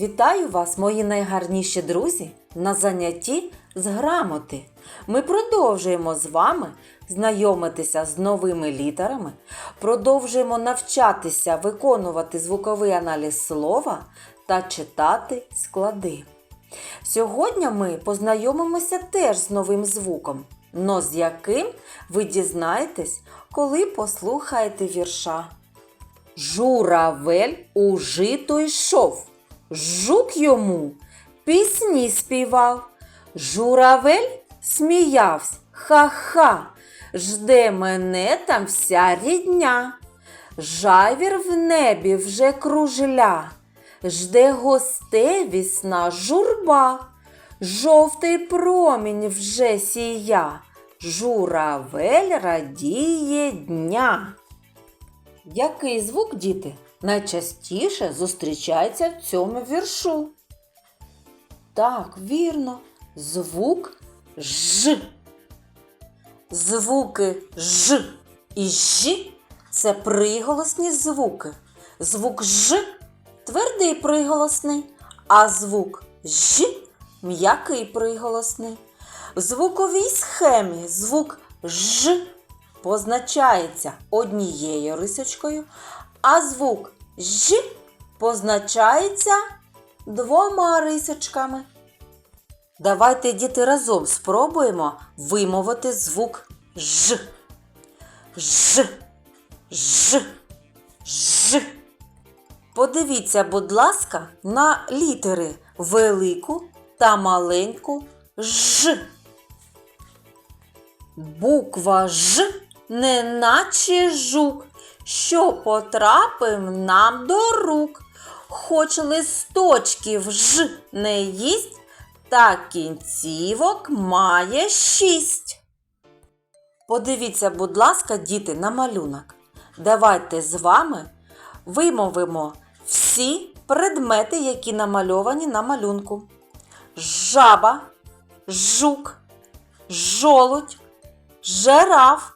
Вітаю вас, мої найгарніші друзі, на занятті з грамоти. Ми продовжуємо з вами знайомитися з новими літерами, продовжуємо навчатися виконувати звуковий аналіз слова та читати склади. Сьогодні ми познайомимося теж з новим звуком, но з яким ви дізнаєтесь, коли послухаєте вірша. Журавель у жито йшов, жук йому пісні співав. Журавель сміявсь, ха-ха, жде мене там вся рідня. Жавір в небі вже кружля, жде гостей вісна журба, жовтий промінь вже сія, журавель радіє дня. Який звук, діти, найчастіше зустрічається в цьому віршу? Так, вірно, звук Ж. Звуки Ж і Ж це приголосні звуки. Звук Ж твердий приголосний, а звук Ж м'який приголосний. В звуковій схемі звук Ж позначається однією рисочкою, а звук Ж позначається двома рисочками. Давайте, діти, разом спробуємо вимовити звук Ж. Ж. Ж. Ж. Подивіться, будь ласка, на літери велику та маленьку Ж. Буква Ж неначе жук, що потрапив нам до рук. Хоч листочків ж не їсть, та кінцівок має шість. Подивіться, будь ласка, діти, на малюнок. Давайте з вами вимовимо всі предмети, які намальовані на малюнку. Жаба, жук, жолудь, жираф,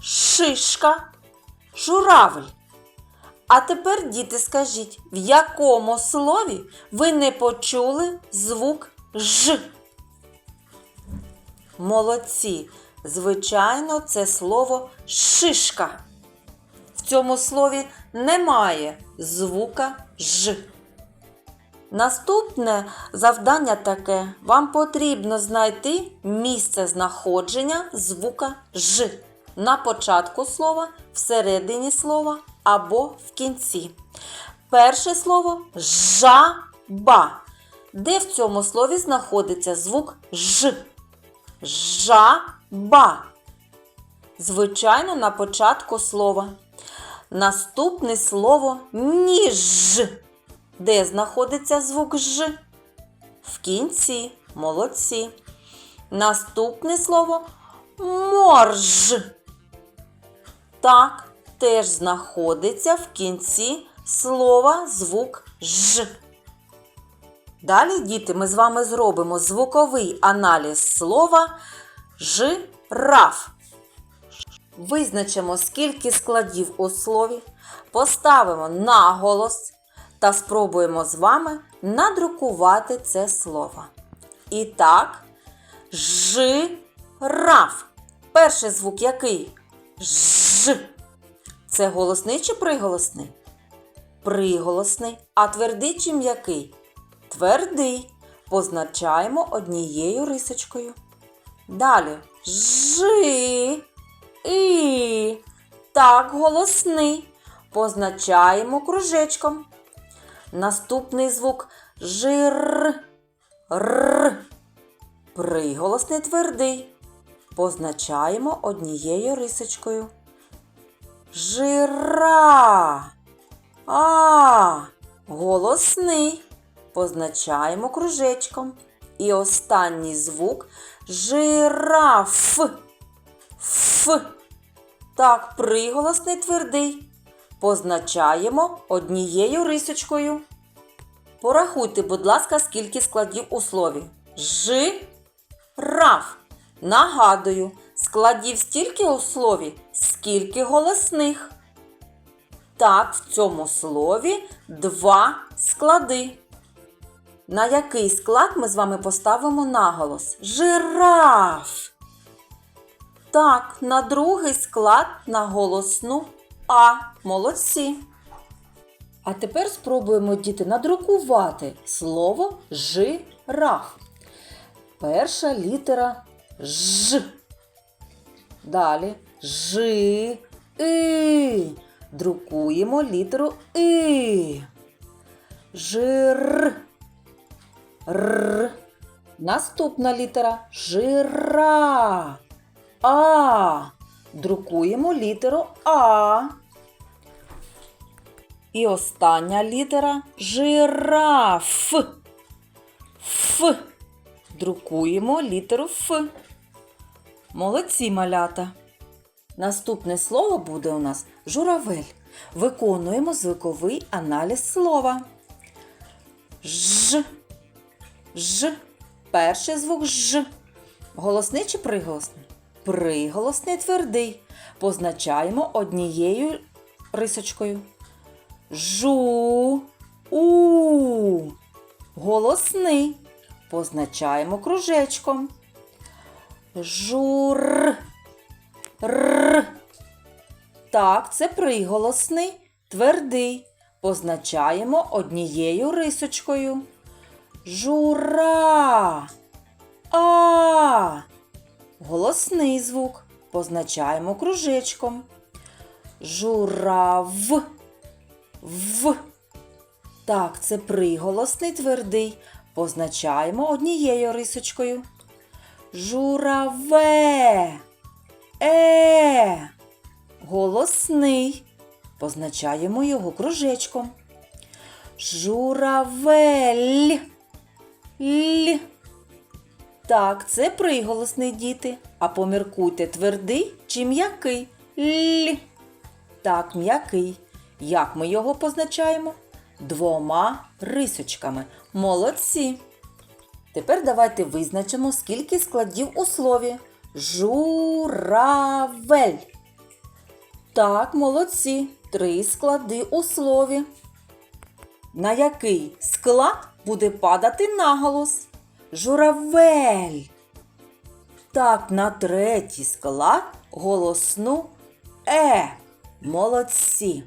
шишка, журавль. А тепер, діти, скажіть, в якому слові ви не почули звук Ж? Молодці. Звичайно, це слово шишка. В цьому слові немає звука Ж. Наступне завдання таке: вам потрібно знайти місце знаходження звука Ж на початку слова, всередині слова або в кінці. Перше слово жаба. Де в цьому слові знаходиться звук Ж? Жаба. Звичайно, на початку слова. Наступне слово ніж. Де знаходиться звук Ж? В кінці. Молодці. Наступне слово морж. Так, теж знаходиться в кінці слова звук Ж. Далі, діти, ми з вами зробимо звуковий аналіз слова жираф. Визначимо, скільки складів у слові, поставимо наголос та спробуємо з вами надрукувати це слово. І так, жираф. Перший звук який? Ж. Це голосний чи приголосний? Приголосний. А твердий чи м'який? Твердий. Позначаємо однією рисочкою. Далі жи. І. Так, голосний. Позначаємо кружечком. Наступний звук жир. Р. Приголосний твердий. Позначаємо однією рисочкою. Жира. А. Голосний. Позначаємо кружечком. І останній звук жираф. Ф. Так, приголосний твердий. Позначаємо однією рисочкою. Порахуйте, будь ласка, скільки складів у слові. Жираф. Нагадую, складів стільки у слові, скільки голосних. Так, в цьому слові два склади. На який склад ми з вами поставимо наголос? Жираф. Так, на другий склад на голосну А. Молодці. А тепер спробуємо діти надрукувати слово жираф. Перша літера Ж. Далі Жи. И. Друкуємо літеру И. Жир. Р. Наступна літера Жира. А. Друкуємо літеру А. І остання літера жираф. Ф. Друкуємо літеру Ф. Молодці малята. Наступне слово буде у нас журавель. Виконуємо звуковий аналіз слова. Ж. Ж. Перший звук Ж. Голосний чи приголосний? Приголосний твердий. Позначаємо однією рисочкою. Жу. У. Голосний. Позначаємо кружечком. Жур. Р. Так, це приголосний, твердий. Позначаємо однією рисочкою. Жура. А. Голосний звук. Позначаємо кружечком. Журав. В. Так, це приголосний твердий. Позначаємо однією рисочкою. Жураве. Е. Голосний. Позначаємо його кружечком. Журавель. Л. Так, це приголосний діти. А поміркуйте твердий чи м'який. Л. Так, м'який. Як ми його позначаємо? Двома рисочками. Молодці. Тепер давайте визначимо, скільки складів у слові. Журавель. Так, молодці. Три склади у слові. На який склад буде падати наголос? Журавель. Так, на третій склад голосну Е. Молодці.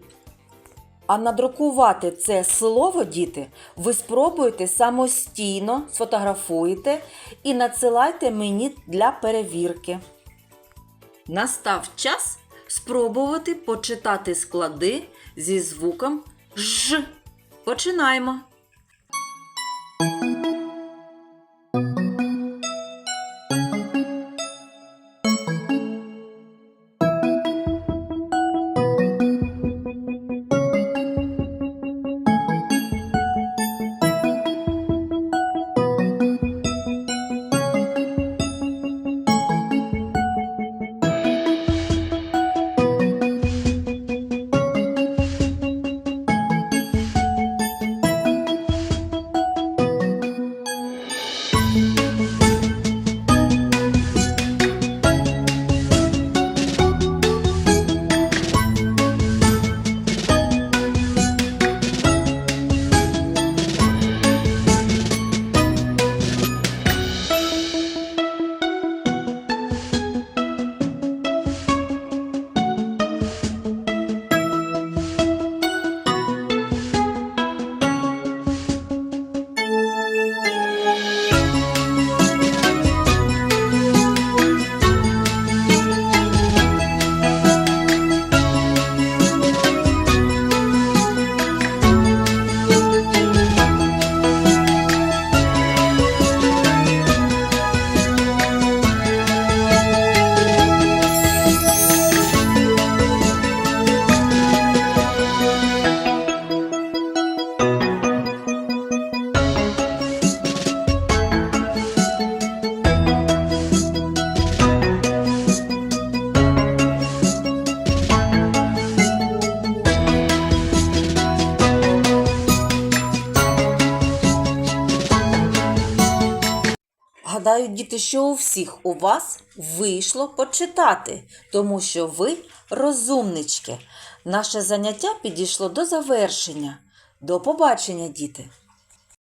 А надрукувати це слово, діти, ви спробуєте самостійно, сфотографуєте і надсилайте мені для перевірки. Настав час спробувати почитати склади зі звуком Ж. Починаємо. Гадаю, діти, що у всіх у вас вийшло почитати, тому що ви розумнички. Наше заняття підійшло до завершення. До побачення, діти!